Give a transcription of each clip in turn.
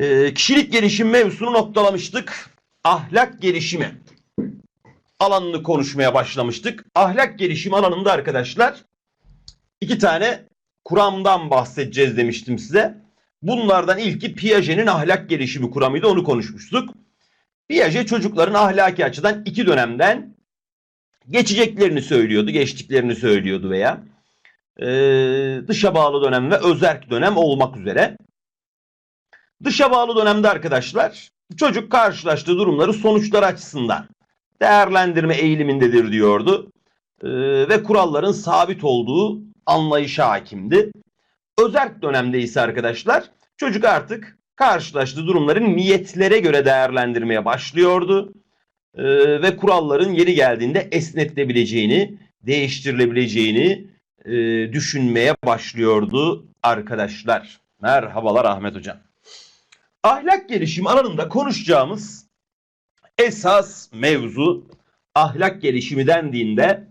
Ee, kişilik gelişim mevzusunu noktalamıştık. Ahlak gelişimi alanını konuşmaya başlamıştık. Ahlak gelişim alanında arkadaşlar iki tane kuramdan bahsedeceğiz demiştim size. Bunlardan ilki Piaget'in ahlak gelişimi kuramıydı onu konuşmuştuk. Piaget çocukların ahlaki açıdan iki dönemden geçeceklerini söylüyordu, geçtiklerini söylüyordu veya e, dışa bağlı dönem ve özerk dönem olmak üzere. Dışa bağlı dönemde arkadaşlar çocuk karşılaştığı durumları sonuçlar açısından değerlendirme eğilimindedir diyordu. E, ve kuralların sabit olduğu anlayışa hakimdi. Özerk dönemde ise arkadaşlar çocuk artık karşılaştığı durumların niyetlere göre değerlendirmeye başlıyordu. Ee, ve kuralların yeri geldiğinde esnetilebileceğini, değiştirilebileceğini e, düşünmeye başlıyordu arkadaşlar. Merhabalar Ahmet Hocam. Ahlak gelişimi alanında konuşacağımız esas mevzu ahlak gelişimi dendiğinde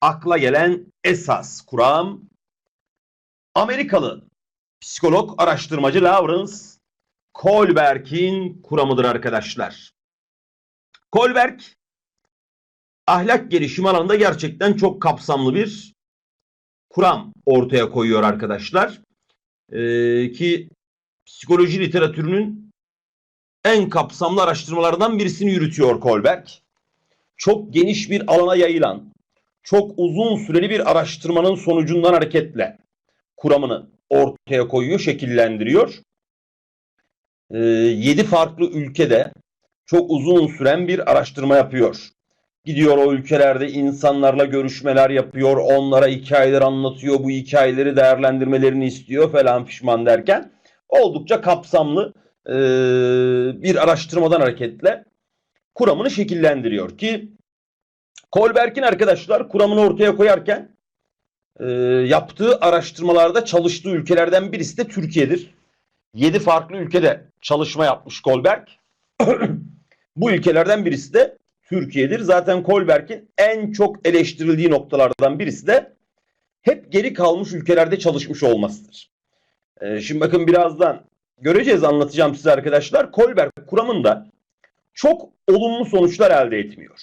akla gelen esas kuram Amerikalı psikolog araştırmacı Lawrence Kohlberg'in kuramıdır arkadaşlar. Kohlberg ahlak gelişimi alanında gerçekten çok kapsamlı bir kuram ortaya koyuyor arkadaşlar. Ee, ki psikoloji literatürünün en kapsamlı araştırmalarından birisini yürütüyor Kohlberg. Çok geniş bir alana yayılan, çok uzun süreli bir araştırmanın sonucundan hareketle kuramını ortaya koyuyor, şekillendiriyor. 7 farklı ülkede çok uzun süren bir araştırma yapıyor. Gidiyor o ülkelerde insanlarla görüşmeler yapıyor, onlara hikayeler anlatıyor, bu hikayeleri değerlendirmelerini istiyor falan pişman derken oldukça kapsamlı e, bir araştırmadan hareketle kuramını şekillendiriyor ki Kohlberg'in arkadaşlar kuramını ortaya koyarken e, yaptığı araştırmalarda çalıştığı ülkelerden birisi de Türkiye'dir. 7 farklı ülkede çalışma yapmış Kohlberg. Bu ülkelerden birisi de Türkiye'dir. Zaten Kohlberg'in en çok eleştirildiği noktalardan birisi de hep geri kalmış ülkelerde çalışmış olmasıdır. Ee, şimdi bakın birazdan göreceğiz anlatacağım size arkadaşlar. Kohlberg kuramında çok olumlu sonuçlar elde etmiyor.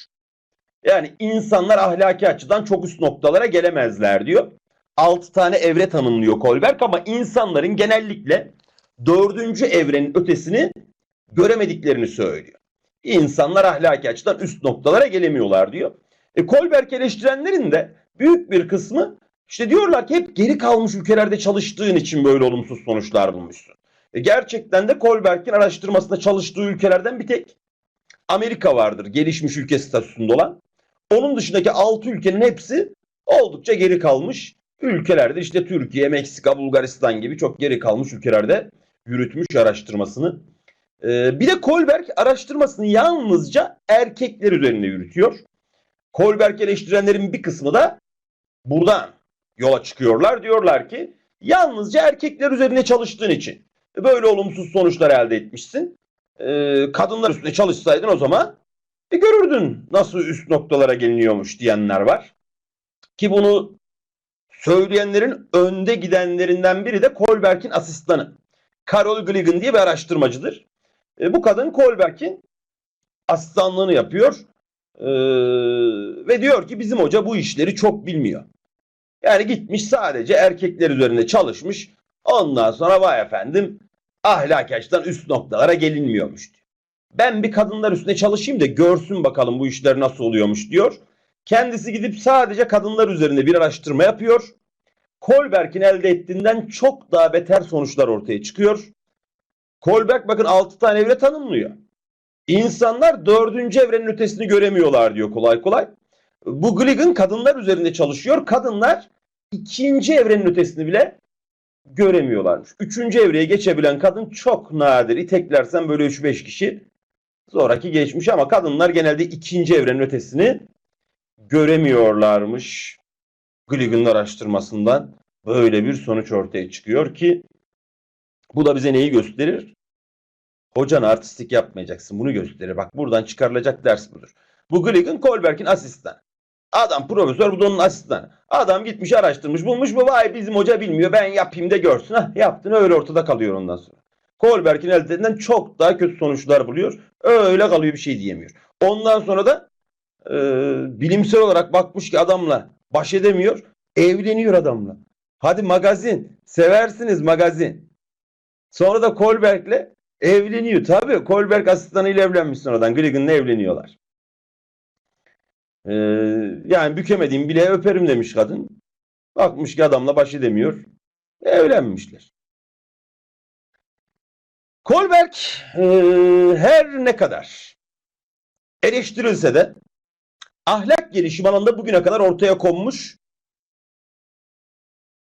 Yani insanlar ahlaki açıdan çok üst noktalara gelemezler diyor. 6 tane evre tanımlıyor Kohlberg ama insanların genellikle dördüncü evrenin ötesini göremediklerini söylüyor. İnsanlar ahlaki açıdan üst noktalara gelemiyorlar diyor. E, Kohlberg eleştirenlerin de büyük bir kısmı işte diyorlar ki hep geri kalmış ülkelerde çalıştığın için böyle olumsuz sonuçlar bulmuşsun. E, gerçekten de Kohlberg'in araştırmasında çalıştığı ülkelerden bir tek Amerika vardır gelişmiş ülke statüsünde olan. Onun dışındaki 6 ülkenin hepsi oldukça geri kalmış ülkelerde işte Türkiye, Meksika, Bulgaristan gibi çok geri kalmış ülkelerde yürütmüş araştırmasını. Ee, bir de Kohlberg araştırmasını yalnızca erkekler üzerinde yürütüyor. Kohlberg eleştirenlerin bir kısmı da buradan yola çıkıyorlar. Diyorlar ki yalnızca erkekler üzerine çalıştığın için böyle olumsuz sonuçlar elde etmişsin. Ee, kadınlar üstüne çalışsaydın o zaman e, görürdün nasıl üst noktalara geliniyormuş diyenler var. Ki bunu söyleyenlerin önde gidenlerinden biri de Kohlberg'in asistanı. Carol Gligan diye bir araştırmacıdır. E, bu kadın Kohlberg'in asistanlığını yapıyor. E, ve diyor ki bizim hoca bu işleri çok bilmiyor. Yani gitmiş sadece erkekler üzerinde çalışmış. Ondan sonra vay efendim ahlaki açıdan üst noktalara gelinmiyormuş diyor. Ben bir kadınlar üstüne çalışayım da görsün bakalım bu işler nasıl oluyormuş diyor. Kendisi gidip sadece kadınlar üzerinde bir araştırma yapıyor. Kohlberg'in elde ettiğinden çok daha beter sonuçlar ortaya çıkıyor. Kohlberg bakın 6 tane evre tanımlıyor. İnsanlar dördüncü evrenin ötesini göremiyorlar diyor kolay kolay. Bu Gligan kadınlar üzerinde çalışıyor. Kadınlar ikinci evrenin ötesini bile göremiyorlarmış. Üçüncü evreye geçebilen kadın çok nadir. İteklersen böyle 3-5 kişi sonraki geçmiş ama kadınlar genelde ikinci evrenin ötesini göremiyorlarmış. Gligan'ın araştırmasından böyle bir sonuç ortaya çıkıyor ki bu da bize neyi gösterir? Hocan artistik yapmayacaksın. Bunu gösterir. Bak buradan çıkarılacak ders budur. Bu Gligan Kohlberg'in asistanı. Adam profesör bu da onun asistanı. Adam gitmiş araştırmış bulmuş bu vay bizim hoca bilmiyor ben yapayım da görsün. Hah yaptın öyle ortada kalıyor ondan sonra. Kolberg'in elde çok daha kötü sonuçlar buluyor. Öyle kalıyor bir şey diyemiyor. Ondan sonra da e, bilimsel olarak bakmış ki adamla baş edemiyor. Evleniyor adamla. Hadi magazin. Seversiniz magazin. Sonra da Kolberg'le evleniyor. Tabii Kolberg asistanıyla evlenmiş sonradan. Gligan'la evleniyorlar. Ee, yani bükemediğim bile öperim demiş kadın. Bakmış ki adamla baş edemiyor. Evlenmişler. Kolberg e, her ne kadar eleştirilse de ahlak gelişim alanında bugüne kadar ortaya konmuş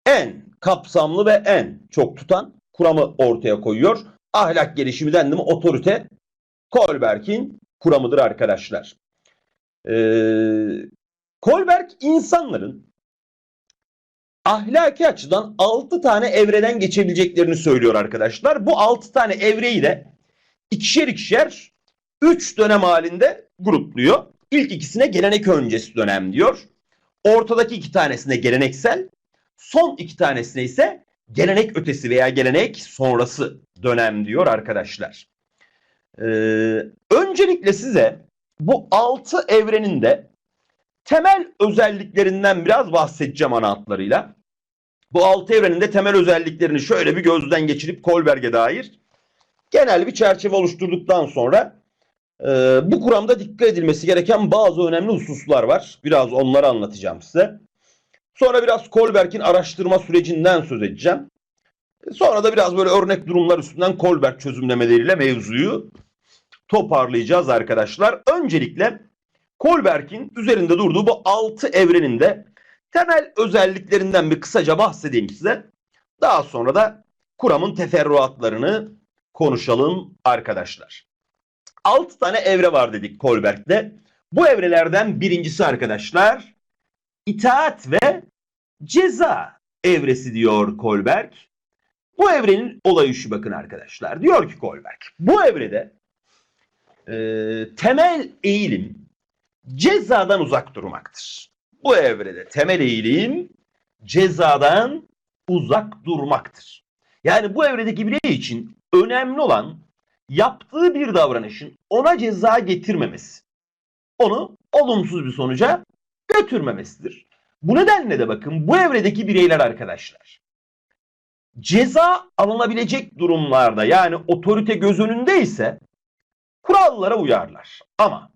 en kapsamlı ve en çok tutan kuramı ortaya koyuyor. Ahlak gelişimi dendi mi otorite Kolberg'in kuramıdır arkadaşlar. Ee, Kolberg insanların ahlaki açıdan 6 tane evreden geçebileceklerini söylüyor arkadaşlar. Bu 6 tane evreyi de ikişer ikişer 3 dönem halinde grupluyor. İlk ikisine gelenek öncesi dönem diyor. Ortadaki iki tanesine geleneksel, son iki tanesine ise gelenek ötesi veya gelenek sonrası dönem diyor arkadaşlar. Ee, öncelikle size bu 6 evrenin de temel özelliklerinden biraz bahsedeceğim ana hatlarıyla. Bu altı evrenin de temel özelliklerini şöyle bir gözden geçirip Kolberg'e dair genel bir çerçeve oluşturduktan sonra e, bu kuramda dikkat edilmesi gereken bazı önemli hususlar var. Biraz onları anlatacağım size. Sonra biraz Kolberg'in araştırma sürecinden söz edeceğim. Sonra da biraz böyle örnek durumlar üstünden Kolberg çözümlemeleriyle mevzuyu toparlayacağız arkadaşlar. Öncelikle Kolberg'in üzerinde durduğu bu 6 evrenin de temel özelliklerinden bir kısaca bahsedeyim size. Daha sonra da kuramın teferruatlarını konuşalım arkadaşlar. 6 tane evre var dedik Kolberg'de. Bu evrelerden birincisi arkadaşlar itaat ve ceza evresi diyor Kolberg. Bu evrenin olayı şu bakın arkadaşlar. Diyor ki Kolberg bu evrede e, temel eğilim cezadan uzak durmaktır. Bu evrede temel eğilim cezadan uzak durmaktır. Yani bu evredeki birey için önemli olan yaptığı bir davranışın ona ceza getirmemesi. Onu olumsuz bir sonuca götürmemesidir. Bu nedenle de bakın bu evredeki bireyler arkadaşlar ceza alınabilecek durumlarda yani otorite göz önünde ise kurallara uyarlar. Ama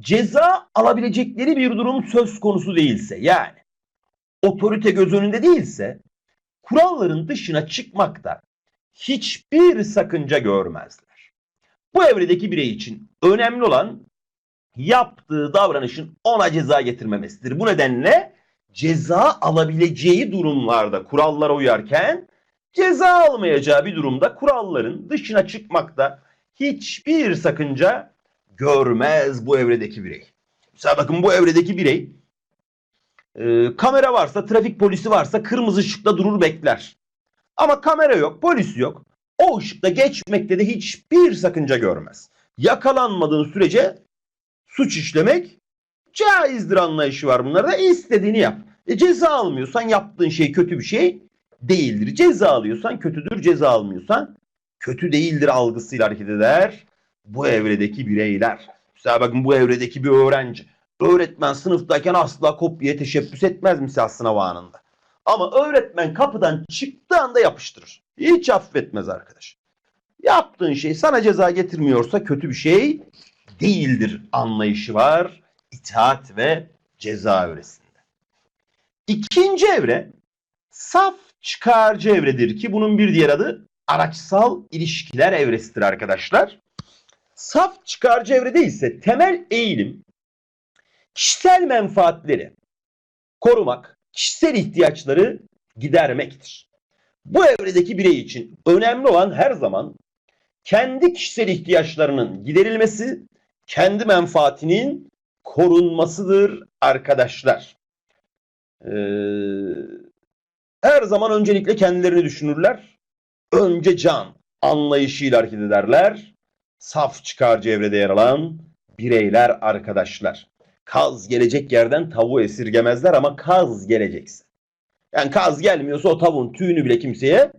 ceza alabilecekleri bir durum söz konusu değilse yani otorite göz önünde değilse kuralların dışına çıkmakta hiçbir sakınca görmezler. Bu evredeki birey için önemli olan yaptığı davranışın ona ceza getirmemesidir. Bu nedenle ceza alabileceği durumlarda kurallara uyarken ceza almayacağı bir durumda kuralların dışına çıkmakta hiçbir sakınca görmez bu evredeki birey. Mesela bakın bu evredeki birey e, kamera varsa, trafik polisi varsa kırmızı ışıkta durur bekler. Ama kamera yok, polis yok. O ışıkta geçmekte de hiçbir sakınca görmez. Yakalanmadığın sürece suç işlemek caizdir anlayışı var bunlarda. İstediğini yap. E, ceza almıyorsan yaptığın şey kötü bir şey değildir. Ceza alıyorsan kötüdür, ceza almıyorsan kötü değildir algısıyla hareket eder bu evredeki bireyler. Mesela bakın bu evredeki bir öğrenci. Öğretmen sınıftayken asla kopyaya teşebbüs etmez misal sınav anında. Ama öğretmen kapıdan çıktığı anda yapıştırır. Hiç affetmez arkadaş. Yaptığın şey sana ceza getirmiyorsa kötü bir şey değildir anlayışı var. İtaat ve ceza evresinde. İkinci evre saf çıkarcı evredir ki bunun bir diğer adı araçsal ilişkiler evresidir arkadaşlar. Saf çıkarcı evrede ise temel eğilim kişisel menfaatleri korumak, kişisel ihtiyaçları gidermektir. Bu evredeki birey için önemli olan her zaman kendi kişisel ihtiyaçlarının giderilmesi, kendi menfaatinin korunmasıdır arkadaşlar. Ee, her zaman öncelikle kendilerini düşünürler. Önce can anlayışıyla hareket ederler. Saf çıkarcı evrede yer alan bireyler arkadaşlar. Kaz gelecek yerden tavuğu esirgemezler ama kaz gelecekse. Yani kaz gelmiyorsa o tavuğun tüyünü bile kimseye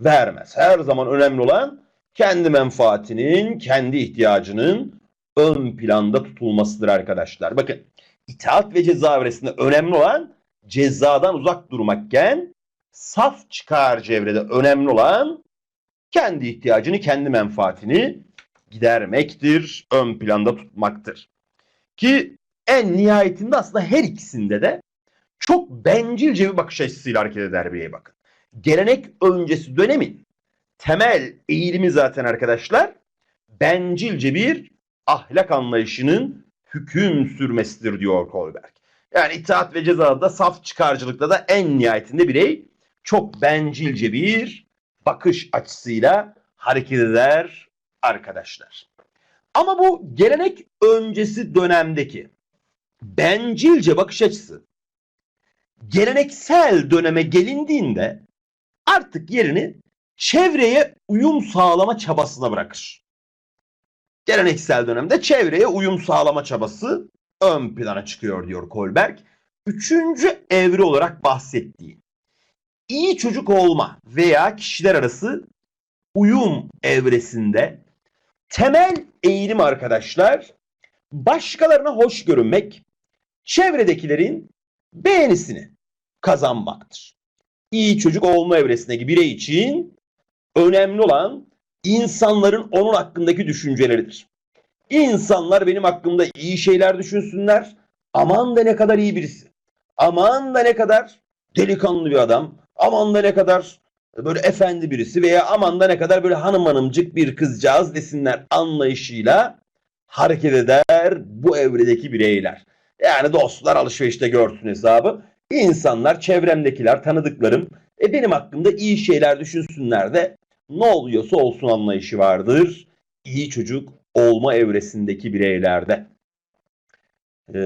vermez. Her zaman önemli olan kendi menfaatinin, kendi ihtiyacının ön planda tutulmasıdır arkadaşlar. Bakın itaat ve ceza evresinde önemli olan cezadan uzak durmakken saf çıkar çevrede önemli olan kendi ihtiyacını, kendi menfaatini gidermektir, ön planda tutmaktır. Ki en nihayetinde aslında her ikisinde de çok bencilce bir bakış açısıyla hareket eder birey bakın. Gelenek öncesi dönemin temel eğilimi zaten arkadaşlar bencilce bir ahlak anlayışının hüküm sürmesidir diyor Kolberg. Yani itaat ve cezada saf çıkarcılıkta da en nihayetinde birey çok bencilce bir bakış açısıyla hareket eder arkadaşlar. Ama bu gelenek öncesi dönemdeki bencilce bakış açısı geleneksel döneme gelindiğinde artık yerini çevreye uyum sağlama çabasına bırakır. Geleneksel dönemde çevreye uyum sağlama çabası ön plana çıkıyor diyor Kolberg. Üçüncü evre olarak bahsettiği iyi çocuk olma veya kişiler arası uyum evresinde temel eğilim arkadaşlar başkalarına hoş görünmek, çevredekilerin beğenisini kazanmaktır. İyi çocuk olma evresindeki birey için önemli olan insanların onun hakkındaki düşünceleridir. İnsanlar benim hakkımda iyi şeyler düşünsünler. Aman da ne kadar iyi birisi. Aman da ne kadar delikanlı bir adam. Aman da ne kadar böyle efendi birisi veya aman da ne kadar böyle hanım hanımcık bir kızcağız desinler anlayışıyla hareket eder bu evredeki bireyler. Yani dostlar alışverişte görsün hesabı. İnsanlar, çevremdekiler, tanıdıklarım e benim hakkımda iyi şeyler düşünsünler de ne oluyorsa olsun anlayışı vardır. İyi çocuk olma evresindeki bireylerde. Ee,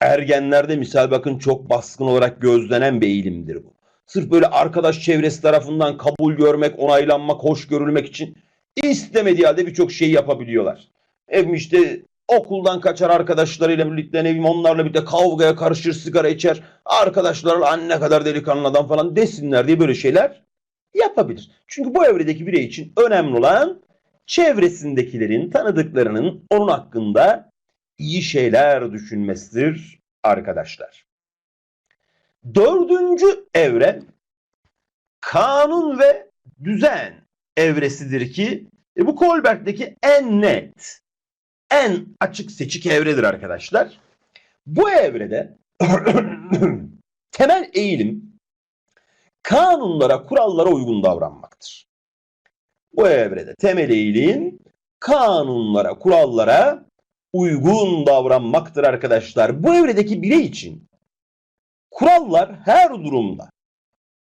ergenlerde misal bakın çok baskın olarak gözlenen bir eğilimdir bu. Sırf böyle arkadaş çevresi tarafından kabul görmek, onaylanmak, hoş görülmek için istemediği halde birçok şey yapabiliyorlar. Evim işte okuldan kaçar arkadaşlarıyla birlikte ne bileyim onlarla birlikte kavgaya karışır, sigara içer. Arkadaşlarla anne kadar delikanlı adam falan desinler diye böyle şeyler yapabilir. Çünkü bu evredeki birey için önemli olan çevresindekilerin, tanıdıklarının onun hakkında iyi şeyler düşünmesidir arkadaşlar. Dördüncü evre kanun ve düzen evresidir ki e, bu Kolberg'deki en net, en açık seçik evredir arkadaşlar. Bu evrede temel eğilim kanunlara, kurallara uygun davranmaktır. Bu evrede temel eğilim kanunlara, kurallara uygun davranmaktır arkadaşlar. Bu evredeki birey için kurallar her durumda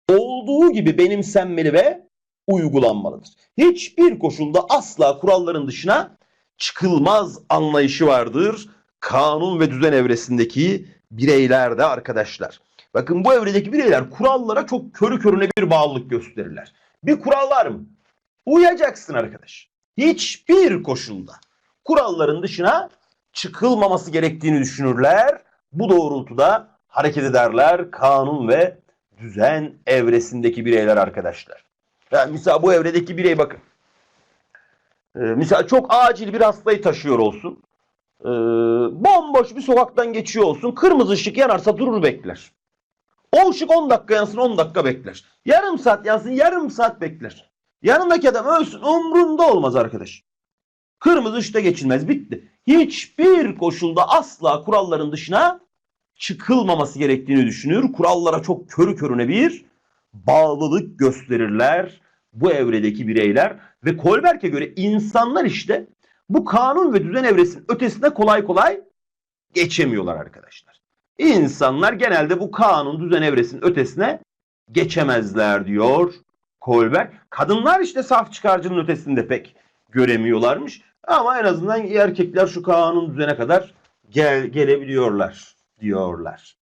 olduğu gibi benimsenmeli ve uygulanmalıdır. Hiçbir koşulda asla kuralların dışına çıkılmaz anlayışı vardır. Kanun ve düzen evresindeki bireylerde arkadaşlar. Bakın bu evredeki bireyler kurallara çok körü körüne bir bağlılık gösterirler. Bir kural var mı? Uyacaksın arkadaş. Hiçbir koşulda kuralların dışına çıkılmaması gerektiğini düşünürler. Bu doğrultuda hareket ederler kanun ve düzen evresindeki bireyler arkadaşlar. Yani misal bu evredeki birey bakın. Ee, misal çok acil bir hastayı taşıyor olsun. Ee, bomboş bir sokaktan geçiyor olsun. Kırmızı ışık yanarsa durur bekler. O ışık 10 dakika yansın 10 dakika bekler. Yarım saat yansın yarım saat bekler. Yanındaki adam ölsün umrunda olmaz arkadaş. Kırmızı ışıkta geçilmez bitti. Hiçbir koşulda asla kuralların dışına çıkılmaması gerektiğini düşünür. Kurallara çok körü körüne bir bağlılık gösterirler bu evredeki bireyler ve Kolberg'e göre insanlar işte bu kanun ve düzen evresinin ötesine kolay kolay geçemiyorlar arkadaşlar. İnsanlar genelde bu kanun düzen evresinin ötesine geçemezler diyor Kolberg. Kadınlar işte saf çıkarcının ötesinde pek göremiyorlarmış. Ama en azından erkekler şu kanun düzene kadar gel, gelebiliyorlar diyorlar.